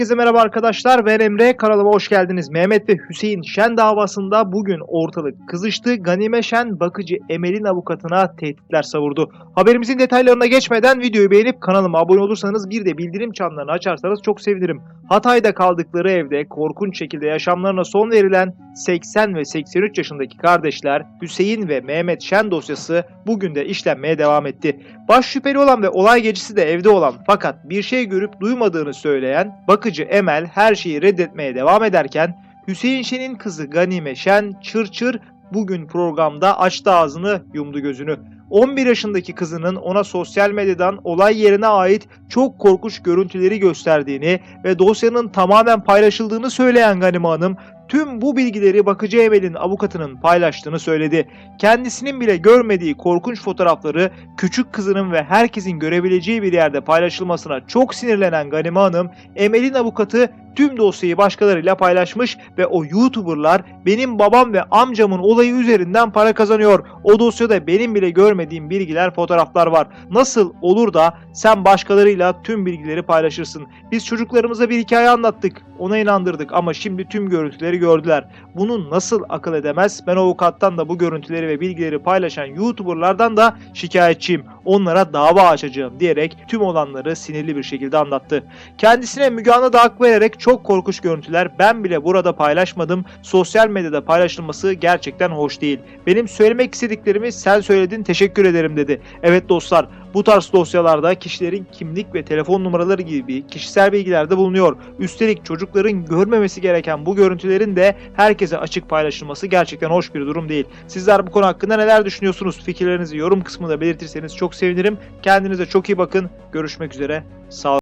Herkese merhaba arkadaşlar ben Emre kanalıma hoş geldiniz. Mehmet ve Hüseyin Şen davasında bugün ortalık kızıştı. Ganime Şen bakıcı Emel'in avukatına tehditler savurdu. Haberimizin detaylarına geçmeden videoyu beğenip kanalıma abone olursanız bir de bildirim çanlarını açarsanız çok sevinirim. Hatay'da kaldıkları evde korkunç şekilde yaşamlarına son verilen 80 ve 83 yaşındaki kardeşler Hüseyin ve Mehmet Şen dosyası bugün de işlenmeye devam etti. Baş şüpheli olan ve olay gecesi de evde olan fakat bir şey görüp duymadığını söyleyen bakıcı Emel her şeyi reddetmeye devam ederken Hüseyin Şen'in kızı Ganime Şen çır çır bugün programda açtı ağzını yumdu gözünü. 11 yaşındaki kızının ona sosyal medyadan olay yerine ait çok korkunç görüntüleri gösterdiğini ve dosyanın tamamen paylaşıldığını söyleyen Ganime Hanım tüm bu bilgileri bakıcı Emel'in avukatının paylaştığını söyledi. Kendisinin bile görmediği korkunç fotoğrafları küçük kızının ve herkesin görebileceği bir yerde paylaşılmasına çok sinirlenen Ganime Hanım, Emel'in avukatı tüm dosyayı başkalarıyla paylaşmış ve o YouTuber'lar benim babam ve amcamın olayı üzerinden para kazanıyor. O dosyada benim bile görmediğim bilgiler, fotoğraflar var. Nasıl olur da sen başkalarıyla tüm bilgileri paylaşırsın? Biz çocuklarımıza bir hikaye anlattık, ona inandırdık ama şimdi tüm görüntüleri gördüler. Bunu nasıl akıl edemez? Ben avukattan da bu görüntüleri ve bilgileri paylaşan YouTuber'lardan da şikayetçiyim. Onlara dava açacağım diyerek tüm olanları sinirli bir şekilde anlattı. Kendisine Müge Anlı da hak vererek çok korkunç görüntüler ben bile burada paylaşmadım. Sosyal medyada paylaşılması gerçekten hoş değil. Benim söylemek istediklerimi sen söyledin teşekkür ederim dedi. Evet dostlar bu tarz dosyalarda kişilerin kimlik ve telefon numaraları gibi kişisel bilgiler de bulunuyor. Üstelik çocukların görmemesi gereken bu görüntülerin de herkese açık paylaşılması gerçekten hoş bir durum değil. Sizler bu konu hakkında neler düşünüyorsunuz? Fikirlerinizi yorum kısmında belirtirseniz çok sevinirim. Kendinize çok iyi bakın. Görüşmek üzere. Sağ.